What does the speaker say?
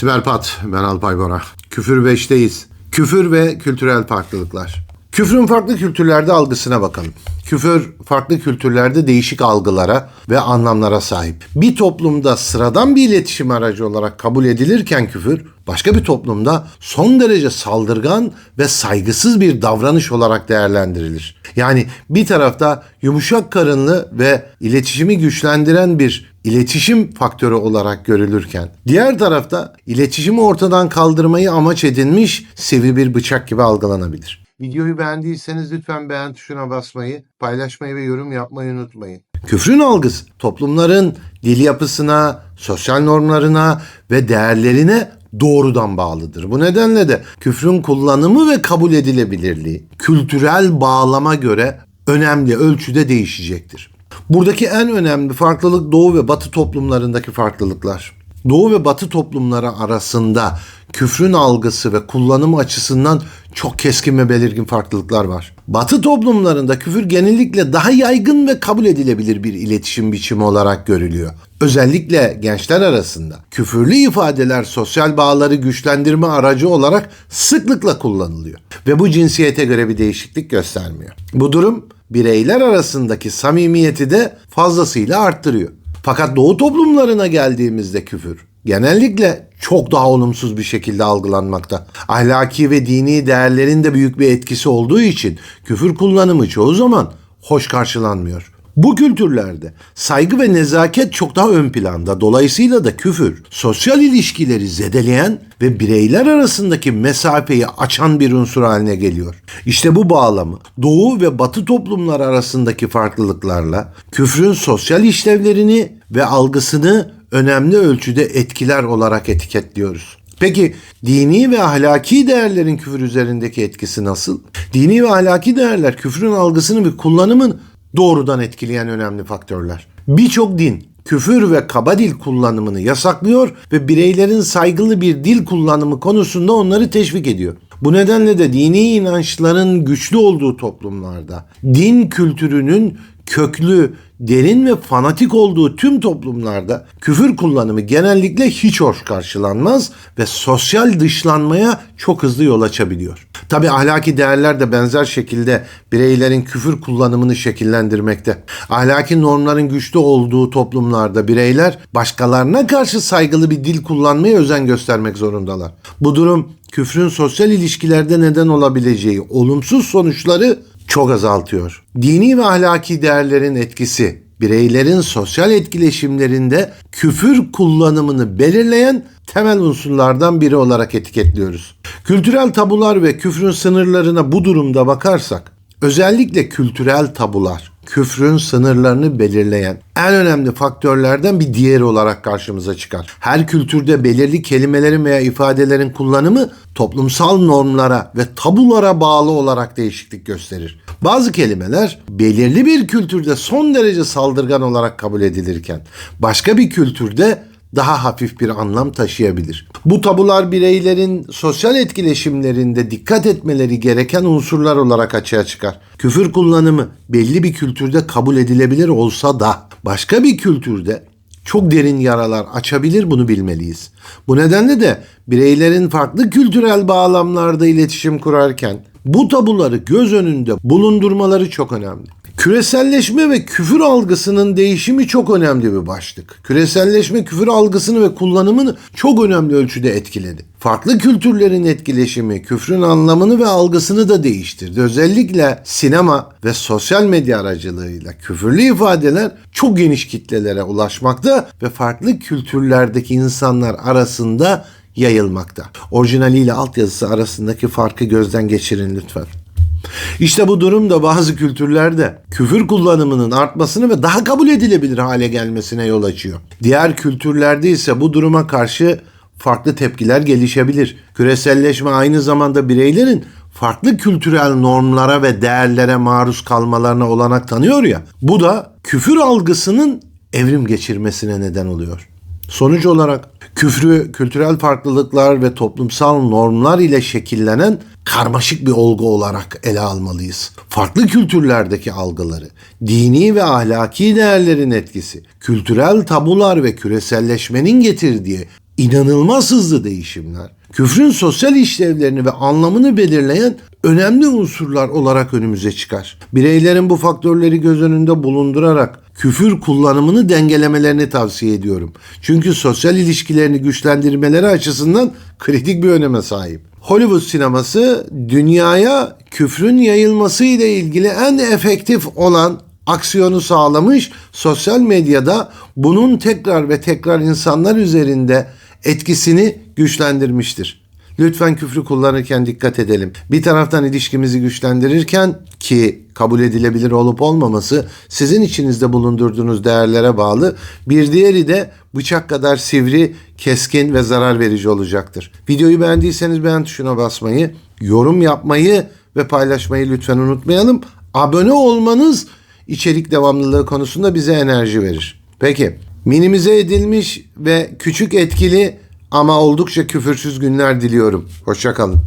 Siberpat, ben Alpay Bora. Küfür 5'teyiz. Küfür ve kültürel farklılıklar. Küfrün farklı kültürlerde algısına bakalım. Küfür farklı kültürlerde değişik algılara ve anlamlara sahip. Bir toplumda sıradan bir iletişim aracı olarak kabul edilirken küfür, başka bir toplumda son derece saldırgan ve saygısız bir davranış olarak değerlendirilir. Yani bir tarafta yumuşak karınlı ve iletişimi güçlendiren bir iletişim faktörü olarak görülürken diğer tarafta iletişimi ortadan kaldırmayı amaç edinmiş sivri bir bıçak gibi algılanabilir. Videoyu beğendiyseniz lütfen beğen tuşuna basmayı, paylaşmayı ve yorum yapmayı unutmayın. Küfrün algısı toplumların dil yapısına, sosyal normlarına ve değerlerine doğrudan bağlıdır. Bu nedenle de küfrün kullanımı ve kabul edilebilirliği kültürel bağlama göre önemli ölçüde değişecektir. Buradaki en önemli farklılık Doğu ve Batı toplumlarındaki farklılıklar. Doğu ve Batı toplumları arasında küfrün algısı ve kullanımı açısından çok keskin ve belirgin farklılıklar var. Batı toplumlarında küfür genellikle daha yaygın ve kabul edilebilir bir iletişim biçimi olarak görülüyor. Özellikle gençler arasında küfürlü ifadeler sosyal bağları güçlendirme aracı olarak sıklıkla kullanılıyor ve bu cinsiyete göre bir değişiklik göstermiyor. Bu durum bireyler arasındaki samimiyeti de fazlasıyla arttırıyor. Fakat doğu toplumlarına geldiğimizde küfür genellikle çok daha olumsuz bir şekilde algılanmakta. Ahlaki ve dini değerlerin de büyük bir etkisi olduğu için küfür kullanımı çoğu zaman hoş karşılanmıyor. Bu kültürlerde saygı ve nezaket çok daha ön planda. Dolayısıyla da küfür sosyal ilişkileri zedeleyen ve bireyler arasındaki mesafeyi açan bir unsur haline geliyor. İşte bu bağlamı Doğu ve Batı toplumlar arasındaki farklılıklarla küfrün sosyal işlevlerini ve algısını önemli ölçüde etkiler olarak etiketliyoruz. Peki dini ve ahlaki değerlerin küfür üzerindeki etkisi nasıl? Dini ve ahlaki değerler küfrün algısını ve kullanımın doğrudan etkileyen önemli faktörler. Birçok din küfür ve kaba dil kullanımını yasaklıyor ve bireylerin saygılı bir dil kullanımı konusunda onları teşvik ediyor. Bu nedenle de dini inançların güçlü olduğu toplumlarda din kültürünün köklü, derin ve fanatik olduğu tüm toplumlarda küfür kullanımı genellikle hiç hoş karşılanmaz ve sosyal dışlanmaya çok hızlı yol açabiliyor. Tabi ahlaki değerler de benzer şekilde bireylerin küfür kullanımını şekillendirmekte. Ahlaki normların güçlü olduğu toplumlarda bireyler başkalarına karşı saygılı bir dil kullanmaya özen göstermek zorundalar. Bu durum küfrün sosyal ilişkilerde neden olabileceği olumsuz sonuçları çok azaltıyor. Dini ve ahlaki değerlerin etkisi bireylerin sosyal etkileşimlerinde küfür kullanımını belirleyen temel unsurlardan biri olarak etiketliyoruz. Kültürel tabular ve küfrün sınırlarına bu durumda bakarsak özellikle kültürel tabular küfrün sınırlarını belirleyen en önemli faktörlerden bir diğeri olarak karşımıza çıkar. Her kültürde belirli kelimelerin veya ifadelerin kullanımı toplumsal normlara ve tabulara bağlı olarak değişiklik gösterir. Bazı kelimeler belirli bir kültürde son derece saldırgan olarak kabul edilirken başka bir kültürde daha hafif bir anlam taşıyabilir. Bu tabular bireylerin sosyal etkileşimlerinde dikkat etmeleri gereken unsurlar olarak açığa çıkar. Küfür kullanımı belli bir kültürde kabul edilebilir olsa da başka bir kültürde çok derin yaralar açabilir bunu bilmeliyiz. Bu nedenle de bireylerin farklı kültürel bağlamlarda iletişim kurarken bu tabuları göz önünde bulundurmaları çok önemli. Küreselleşme ve küfür algısının değişimi çok önemli bir başlık. Küreselleşme küfür algısını ve kullanımını çok önemli ölçüde etkiledi. Farklı kültürlerin etkileşimi küfrün anlamını ve algısını da değiştirdi. Özellikle sinema ve sosyal medya aracılığıyla küfürlü ifadeler çok geniş kitlelere ulaşmakta ve farklı kültürlerdeki insanlar arasında yayılmakta. Orijinaliyle altyazısı arasındaki farkı gözden geçirin lütfen. İşte bu durum da bazı kültürlerde küfür kullanımının artmasını ve daha kabul edilebilir hale gelmesine yol açıyor. Diğer kültürlerde ise bu duruma karşı farklı tepkiler gelişebilir. Küreselleşme aynı zamanda bireylerin farklı kültürel normlara ve değerlere maruz kalmalarına olanak tanıyor ya. Bu da küfür algısının evrim geçirmesine neden oluyor. Sonuç olarak küfrü kültürel farklılıklar ve toplumsal normlar ile şekillenen karmaşık bir olgu olarak ele almalıyız. Farklı kültürlerdeki algıları, dini ve ahlaki değerlerin etkisi, kültürel tabular ve küreselleşmenin getirdiği inanılmaz hızlı değişimler, küfrün sosyal işlevlerini ve anlamını belirleyen önemli unsurlar olarak önümüze çıkar. Bireylerin bu faktörleri göz önünde bulundurarak küfür kullanımını dengelemelerini tavsiye ediyorum. Çünkü sosyal ilişkilerini güçlendirmeleri açısından kritik bir öneme sahip. Hollywood sineması dünyaya küfrün yayılması ile ilgili en efektif olan aksiyonu sağlamış. Sosyal medyada bunun tekrar ve tekrar insanlar üzerinde etkisini güçlendirmiştir. Lütfen küfrü kullanırken dikkat edelim. Bir taraftan ilişkimizi güçlendirirken ki kabul edilebilir olup olmaması sizin içinizde bulundurduğunuz değerlere bağlı. Bir diğeri de bıçak kadar sivri, keskin ve zarar verici olacaktır. Videoyu beğendiyseniz beğen tuşuna basmayı, yorum yapmayı ve paylaşmayı lütfen unutmayalım. Abone olmanız içerik devamlılığı konusunda bize enerji verir. Peki minimize edilmiş ve küçük etkili ama oldukça küfürsüz günler diliyorum. Hoşçakalın.